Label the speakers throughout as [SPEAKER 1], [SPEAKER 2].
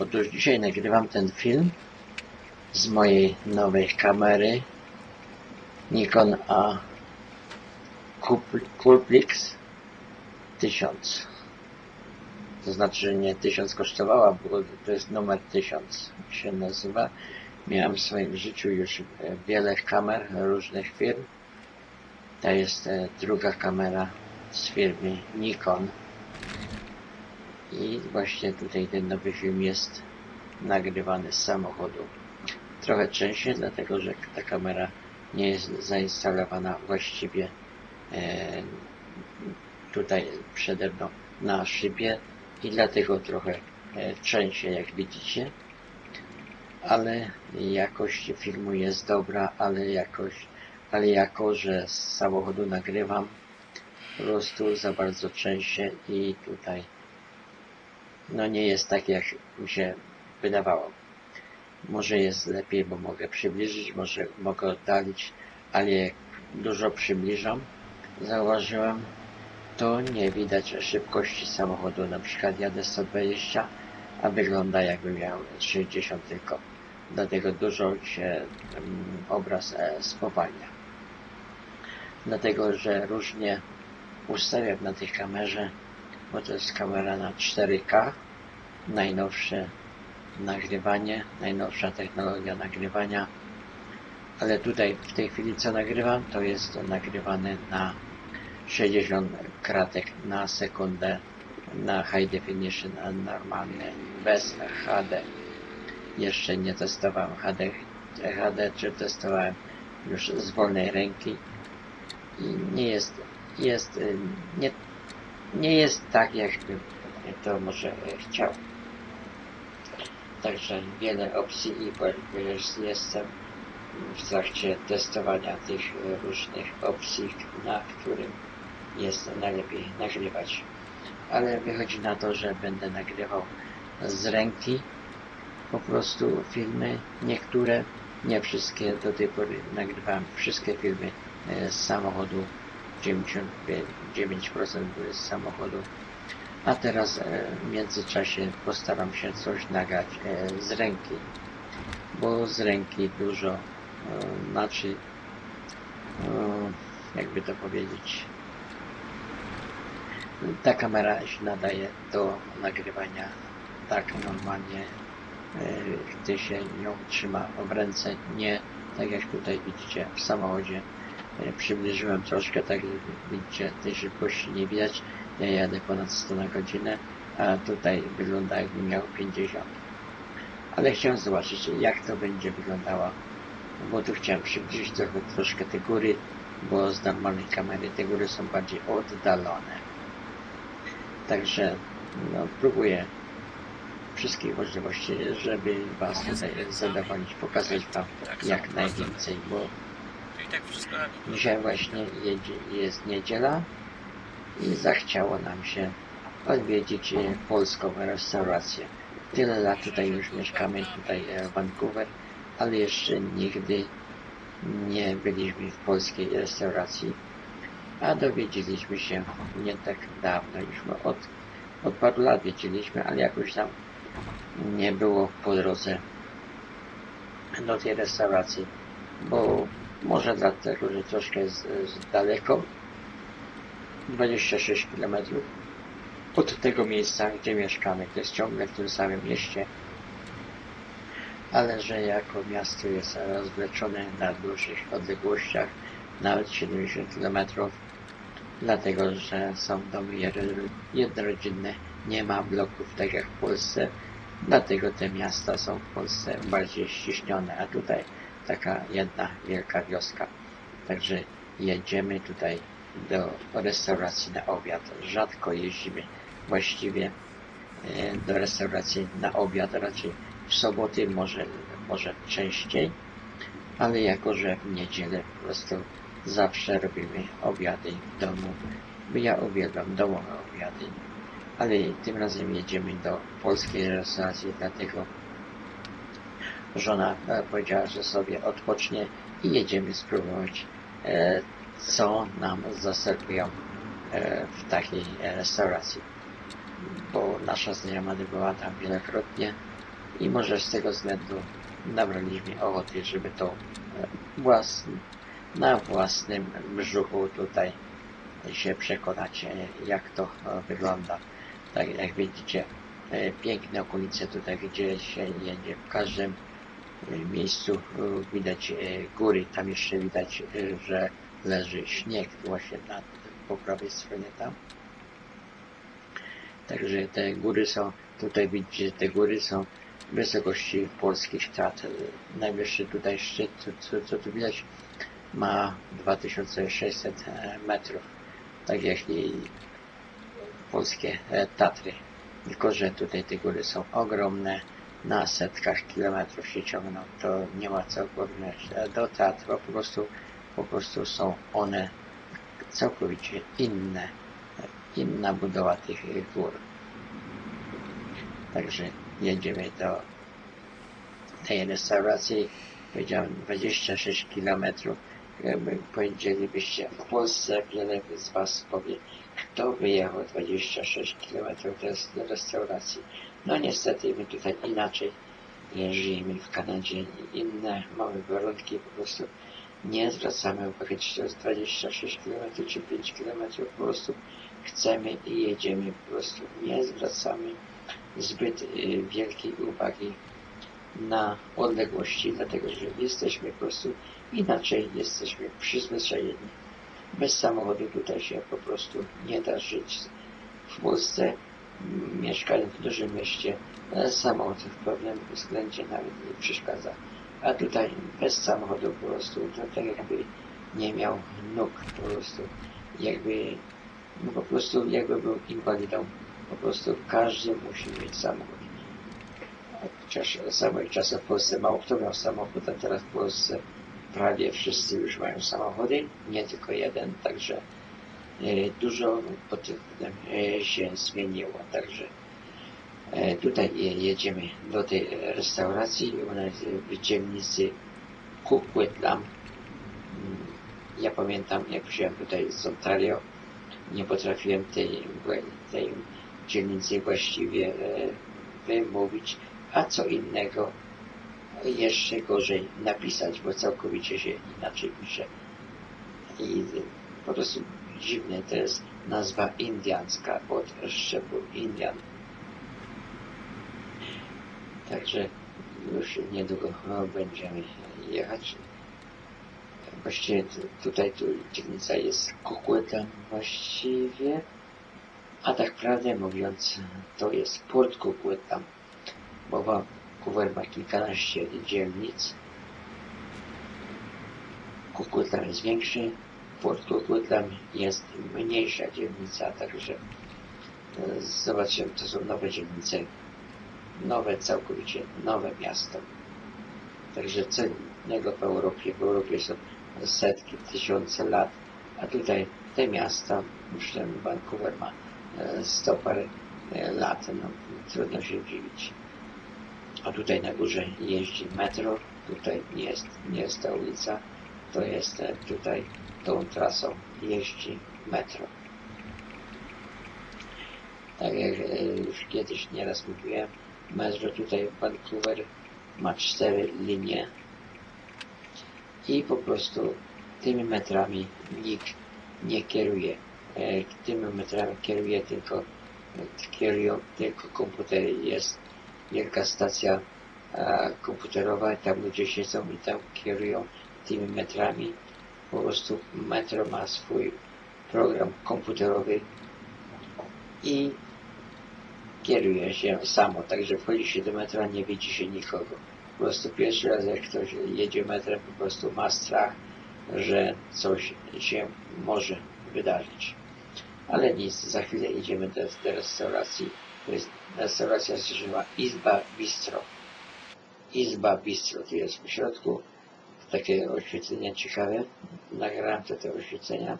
[SPEAKER 1] Otóż dzisiaj nagrywam ten film z mojej nowej kamery Nikon A Cool- Coolpix 1000. To znaczy, że nie 1000 kosztowała, bo to jest numer 1000 się nazywa. Miałem w swoim życiu już wiele kamer różnych firm. Ta jest e, druga kamera z firmy Nikon. I właśnie tutaj ten nowy film jest nagrywany z samochodu. Trochę częściej, dlatego że ta kamera nie jest zainstalowana właściwie e, tutaj przede mną na szybie i dlatego trochę e, trzęsie jak widzicie. Ale jakość filmu jest dobra, ale jakość, ale jako, że z samochodu nagrywam, po prostu za bardzo trzęsie i tutaj no nie jest tak, jak mi się wydawało. Może jest lepiej, bo mogę przybliżyć, może mogę oddalić, ale jak dużo przybliżam, zauważyłem, to nie widać szybkości samochodu. Na przykład jadę 120, a wygląda jakby miał 60 tylko. Dlatego dużo się mm, obraz e, spowalnia. Dlatego, że różnie ustawiam na tej kamerze, bo to jest kamera na 4K, najnowsze nagrywanie, najnowsza technologia nagrywania, ale tutaj w tej chwili co nagrywam, to jest nagrywane na 60 kratek na sekundę na high definition, a normalnie bez HD. Jeszcze nie testowałem HD, HD czy testowałem już z wolnej ręki i nie jest, jest, y, nie, nie jest tak, jakbym to może chciał. Także wiele opcji i jestem w trakcie testowania tych e, różnych opcji, na którym jest najlepiej nagrywać. Ale wychodzi na to, że będę nagrywał z ręki po prostu filmy, niektóre, nie wszystkie, do tej pory nagrywałem wszystkie filmy e, z samochodu, 99% były z samochodu, a teraz e, w międzyczasie postaram się coś nagrać e, z ręki, bo z ręki dużo, e, znaczy, e, jakby to powiedzieć, ta kamera się nadaje do nagrywania tak normalnie, gdy się ją trzyma w ręce, nie tak jak tutaj widzicie w samochodzie. Przybliżyłem troszkę, tak jak widzicie, tej szybkości nie widać. Ja jadę ponad 100 na godzinę, a tutaj wygląda jakby miał 50. Ale chciałem zobaczyć, jak to będzie wyglądało, bo tu chciałem przybliżyć trochę, troszkę te góry, bo z normalnej kamery te góry są bardziej oddalone. Także no, próbuję wszystkich możliwości, żeby Was tutaj zadowolić, pokazać Wam jak najwięcej, bo
[SPEAKER 2] Czyli tak wszystko na mikro.
[SPEAKER 1] dzisiaj właśnie jedzie, jest niedziela i zachciało nam się odwiedzić e, polską restaurację. Tyle lat tutaj już mieszkamy, tutaj e, w Vancouver, ale jeszcze nigdy nie byliśmy w polskiej restauracji, a dowiedzieliśmy się nie tak dawno, już od, od paru lat wiedzieliśmy, ale jakoś tam nie było po drodze do tej restauracji, bo może dlatego, że troszkę jest, jest daleko, 26 km od tego miejsca, gdzie mieszkamy, to jest ciągle w tym samym mieście, ale że jako miasto jest rozwleczone na dużych odległościach, nawet 70 km, dlatego że są domy jedno- jednorodzinne, nie ma bloków tak jak w Polsce, dlatego te miasta są w Polsce bardziej ściśnione, a tutaj taka jedna wielka wioska. Także jedziemy tutaj do restauracji na obiad. Rzadko jeździmy właściwie e, do restauracji na obiad, raczej w soboty, może, może częściej, ale jako, że w niedzielę po prostu zawsze robimy obiady w domu. Ja uwielbiam domowe obiady, ale tym razem jedziemy do polskiej restauracji, dlatego żona e, powiedziała, że sobie odpocznie i jedziemy spróbować, e, co nam zaserwują e, w takiej e, restauracji. Bo nasza znajoma była tam wielokrotnie I może z tego względu nabraliśmy ochoty, żeby to e, własn, na własnym brzuchu tutaj się przekonać, jak to wygląda. Tak jak widzicie, piękne okolice tutaj, gdzie się jedzie. W każdym miejscu widać góry. Tam jeszcze widać, że leży śnieg właśnie na, po prawej stronie tam. Także te góry są, tutaj widzicie, te góry są wysokości polskich Tatr. Najwyższy tutaj szczyt, co, co, co tu widać, ma 2600 metrów, tak jak i polskie e, Tatry. Tylko, że tutaj te góry są ogromne, na setkach kilometrów się ciągną, to nie ma co porównać e, do Tatr, po prostu, po prostu są one całkowicie inne, inna budowa tych gór. Także jedziemy do tej restauracji. Powiedziałem 26 km. Jakby powiedzielibyście w Polsce, wiele z Was powie, kto wyjechał 26 km do restauracji. No niestety my tutaj inaczej żyjemy w Kanadzie. Inne mamy warunki, po prostu nie zwracamy uwagi, czy to jest 26 km czy 5 km. Po prostu chcemy i jedziemy. Po prostu nie zwracamy zbyt y, wielkiej uwagi na odległości, dlatego że jesteśmy po prostu inaczej, jesteśmy przyzwyczajeni. Bez samochodu tutaj się po prostu nie da żyć. W Polsce, m, mieszkając w dużym mieście, e, samochód w pewnym względzie nawet nie przeszkadza. A tutaj bez samochodu po prostu to tak jakby nie miał nóg, po prostu jakby, no po prostu jakby był inwalidą. Po prostu każdy musi mieć samochód. Chociaż samych czasów w Polsce mało kto miał samochód, a teraz w Polsce prawie wszyscy już mają samochody, nie tylko jeden, także e, dużo pod tym e, się zmieniło. Także tutaj je- jedziemy do tej restauracji, ona jest w dzielnicy Coquitlam. Mm, Ja pamiętam, jak wziąłem tutaj z Ontario, nie potrafiłem tej, tej dzielnicy właściwie e, wymówić, a co innego jeszcze gorzej napisać, bo całkowicie się inaczej pisze. I po prostu dziwne to jest nazwa indiańska od szczepu Indian. Także już niedługo będziemy jechać. Właściwie tu, tutaj tu dzielnica jest Coquitlam właściwie. A tak prawdę mówiąc, to jest Port Coquitlam, bo Vancouver ma kilkanaście dzielnic. Coquitlam jest większy, Port Coquitlam jest mniejsza dzielnica, także e, zobaczymy, to są nowe dzielnice, nowe, całkowicie nowe miasto. Także co innego w Europie, w Europie są setki, tysiące lat, a tutaj te miasta, myślę, Vancouver ma e, sto parę e, lat, no trudno się dziwić. A tutaj na górze jeździ metro, tutaj nie jest, jest ta ulica, to jest e, tutaj tą trasą jeździ metro. Tak jak już kiedyś nieraz mówiłem, metro tutaj w Vancouver ma cztery linie i po prostu tymi metrami nikt nie kieruje. E, Tymi metrami kieruje tylko, kierują tylko komputery. Jest wielka stacja e, komputerowa, tam ludzie siedzą i tam kierują tymi metrami. Po prostu metro ma swój program komputerowy i kieruje się samo, także wchodzi się do metra, nie widzi się nikogo. Po prostu pierwszy raz jak ktoś jedzie metrem, po prostu ma strach, że coś się może wydarzyć. Ale nic, za chwilę idziemy do, do restauracji. To jest restauracja się nazywa Izba Bistro. Izba Bistro, tu jest w środku takie oświetlenia ciekawe. Nagrałem te, te oświetlenia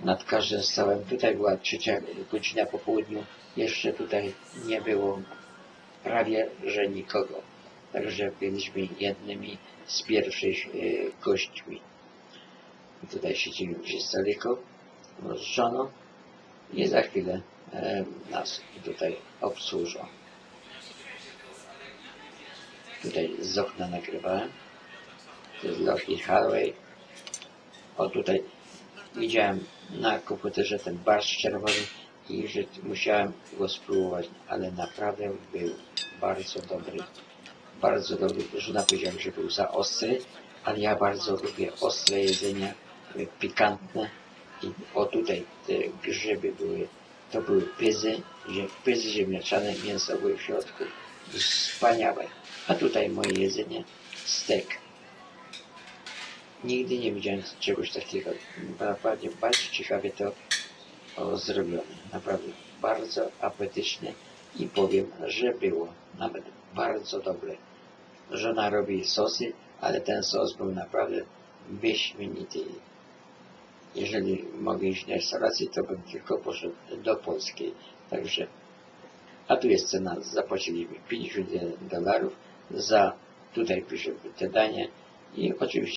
[SPEAKER 1] nad każdym stołem. Tutaj była trzecia godzina po południu. Jeszcze tutaj nie było prawie, że nikogo. Także byliśmy jednymi z pierwszych e, gośćmi. I tutaj siedzimy przy stoliku z żoną i za chwilę e, nas tutaj obsłużą. Tutaj z okna nagrywałem. To jest Lockheed Harvey. O tutaj widziałem na komputerze ten barszcz czerwony i że musiałem go spróbować, ale naprawdę był bardzo dobry. Bardzo dobry. Żona powiedziała, że był za ostry, ale ja bardzo lubię ostre jedzenia, y, pikantne. I o tutaj te grzyby były, to były pyzy, pyzy ziemniaczane, mięso były w środku. Wspaniałe. A tutaj moje jedzenie, stek. Nigdy nie widziałem czegoś takiego. Naprawdę bardzo ciekawie to zrobione. Naprawdę bardzo apetyczne i powiem, że było nawet bardzo dobre. Żona robi sosy, ale ten sos był naprawdę wyśmienity. Jeżeli mogę iść na restaurację, to bym tylko poszedł do polskiej. Także, a tu jest cena, zapłaciliśmy 50 dolarów za, tutaj pisze te danie i oczywiście